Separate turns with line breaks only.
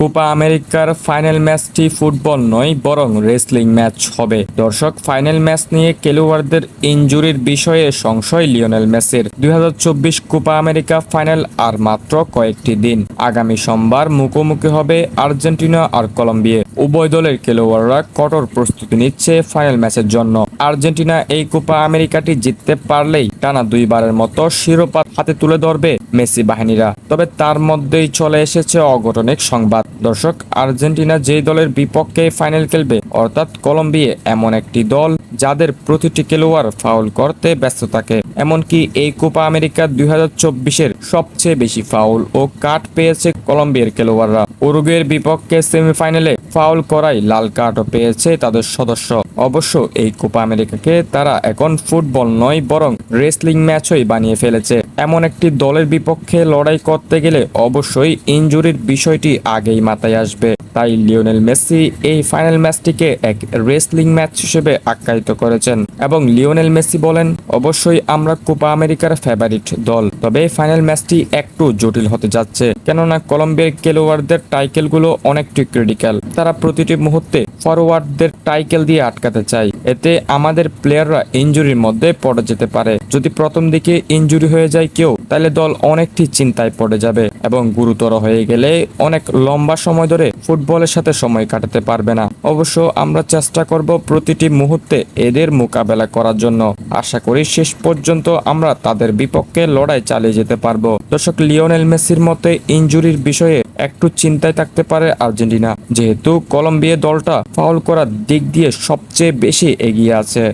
Copa আমেরিকার final ম্যাচটি football নয়, বরং রেসলিং ম্যাচ হবে। দর্শক, ফাইনাল ম্যাচ নিয়ে খেলোয়াড়দের ইনজুরির বিষয়ে সংশয় লিওনেল মেসির। দুই হাজার চব্বিশ কোপা আমেরিকা ফাইনাল আর মাত্র কয়েকটি দিন। আগামী সোমবার মুখোমুখি হবে আর্জেন্টিনা আর কলম্বিয়া। উভয় দলের খেলোয়াড়রা কঠোর প্রস্তুতি নিচ্ছে ফাইনাল ম্যাচের জন্য। আর্জেন্টিনা এই কোপা আমেরিকাটি জিততে পারলেই টানা দুইবারের মতো শিরোপা হাতে তুলে ধরবে মেসি বাহিনীরা। তবে তার মধ্যেই চলে এসেছে অঘটনিক সংবাদ। দর্শক, আর্জেন্টিনা যে দলের বিপক্ষে ফাইনাল খেলবে, অর্থাৎ কলম্বিয়া এমন একটি দল যাদের প্রতিটি খেলোয়াড় ফাউল করতে ব্যস্ত থাকে। এমনকি এই কোপা আমেরিকা দুই চব্বিশের সবচেয়ে বেশি ফাউল ও কাট পেয়েছে কলম্বিয়ার খেলোয়াড়রা। উরুগুয়ের বিপক্ষে সেমিফাইনালে ফাউল করায় লাল কার্ডও পেয়েছে তাদের সদস্য। অবশ্য এই কোপা আমেরিকাকে তারা এখন ফুটবল নয়, বরং রেসলিং ম্যাচই বানিয়ে ফেলেছে। এমন একটি দলের বিপক্ষে লড়াই করতে গেলে অবশ্যই ইনজুরির বিষয়টি আগেই মাথায় আসবে। তাই লিওনেল মেসি এই ফাইনাল ম্যাচটিকে এক রেসলিং ম্যাচ হিসেবে আখ্যায়িত করেছেন। এবং লিওনেল মেসি বলেন অবশ্যই আমরা কোপা আমেরিকার ফেভারিট দল, তবে ফাইনাল ম্যাচটি একটু জটিল হতে যাচ্ছে। কেননা কলম্বিয়ার খেলোয়াড়দের টাইকেলগুলো অনেকটি ক্রিটিক্যাল তারা প্রতিটি মুহূর্তে ফরওয়ার্ডদের টাইকেল দিয়ে আটকাতে চায়। এতে আমাদের প্লেয়াররা ইনজুরির মধ্যে পড়ে যেতে পারে। যদি প্রথম দিকে ইনজুরি হয়ে যায় কেউ, তাহলে দল অনেকটি চিন্তায় পড়ে যাবে এবং গুরুতর হয়ে গেলে অনেক লম্বা সময় ধরে ফুটবলের সাথে সময় কাটাতে পারবে না। অবশ্য আমরা চেষ্টা করব প্রতিটি মুহূর্তে এদের মোকাবেলা করার জন্য। আশা করি শেষ পর্যন্ত আমরা তাদের বিপক্ষে লড়াই চালিয়ে যেতে পারব। দর্শক, লিওনেল মেসির মতে ইঞ্জুরির বিষয়ে একটু চিন্তায় থাকতে পারে আর্জেন্টিনা। যেহেতু কলম্বিয়া দলটা ফাউল করার দিক দিয়ে সবচেয়ে বেশি এগিয়ে আছে।